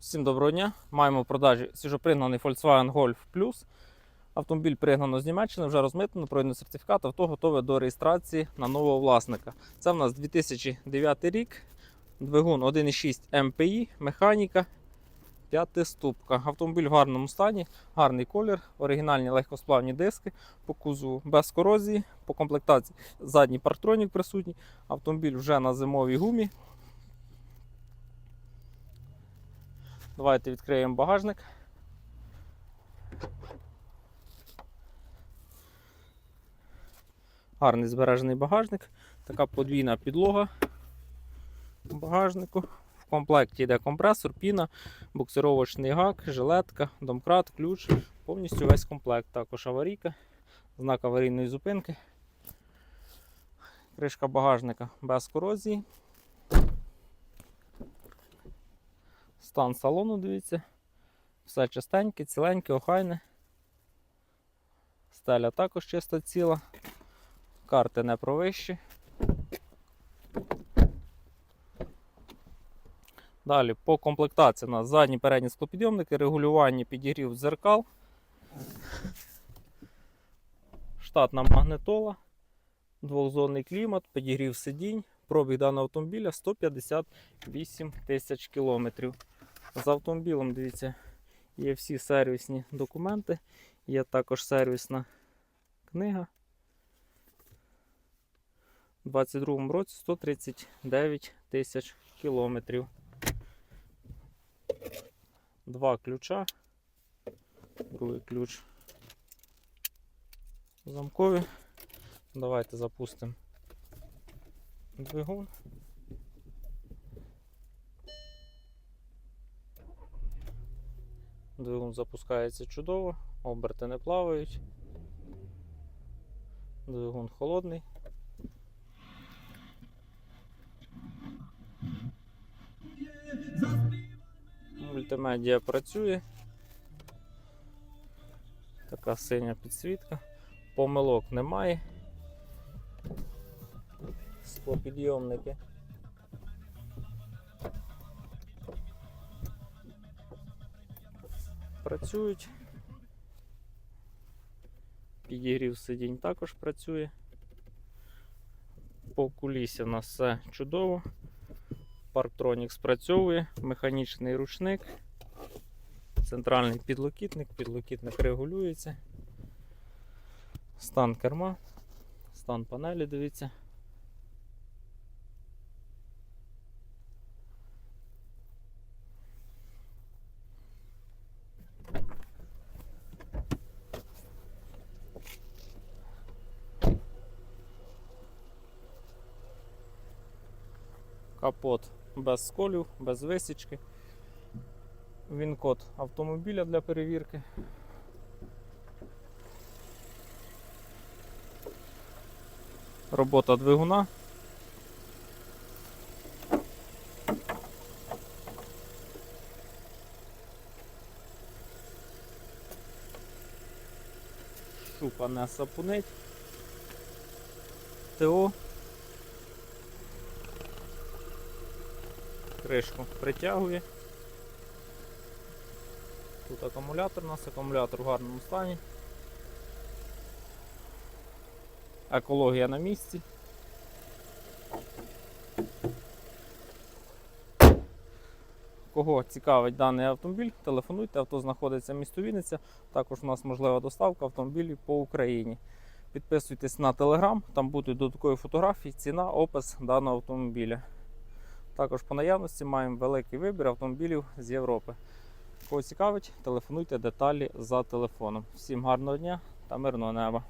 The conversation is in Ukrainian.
Всім доброго дня. Маємо в продажі свіжопригнаний Volkswagen Golf Plus. Автомобіль пригнано з Німеччини, вже розмитнено, пройдено сертифікат, авто готове до реєстрації на нового власника. Це в нас 2009 рік, двигун 1,6 МПІ, механіка, п'ятиступка. Автомобіль в гарному стані, гарний колір, оригінальні легкосплавні диски, по кузову без корозії, по комплектації задній парктронік присутній. Автомобіль вже на зимовій гумі. Давайте відкриємо багажник. Гарний збережений багажник. Така подвійна підлога в багажнику. В комплекті йде компресор, піна, буксировочний гак, жилетка, домкрат, ключ. Повністю весь комплект. Також аварійка, знак аварійної зупинки. Кришка багажника без корозії. Стан салону, дивіться. Все чистеньке, ціленьке, охайне. Стеля також чиста ціла. Карти не провищі. Далі по комплектації у нас задні передні склопідйомники, регулювання підігрів дзеркал. Штатна магнитола, двохзонний клімат, підігрів сидінь. Пробіг даного автомобіля 158 тисяч кілометрів. З автомобілем, дивіться, є всі сервісні документи, є також сервісна книга. У 2022 році 139 тисяч кілометрів. Два ключа. Другий ключ замкові. Давайте запустимо двигун. Двигун запускається чудово, оберти не плавають. Двигун холодний. Мультимедіа працює. Така синя підсвітка. Помилок немає. Склопідйомники. Працюють. Підігрів сидінь також працює. По кулісі у нас все чудово. Парктронік спрацьовує, механічний ручник, центральний підлокітник, підлокітник регулюється. Стан керма, стан панелі, дивіться. Капот без сколів, без висічки. Він код автомобіля для перевірки. Робота двигуна. Шупа не сапунить. ТО. Кришку притягує. Тут акумулятор у нас, акумулятор в гарному стані. Екологія на місці. Кого цікавить даний автомобіль, телефонуйте, авто знаходиться в місті Вінниця. Також у нас можлива доставка автомобілів по Україні. Підписуйтесь на телеграм, там будуть додаткові фотографії, ціна, опис даного автомобіля. Також по наявності маємо великий вибір автомобілів з Європи. Кого цікавить, телефонуйте деталі за телефоном. Всім гарного дня та мирного неба!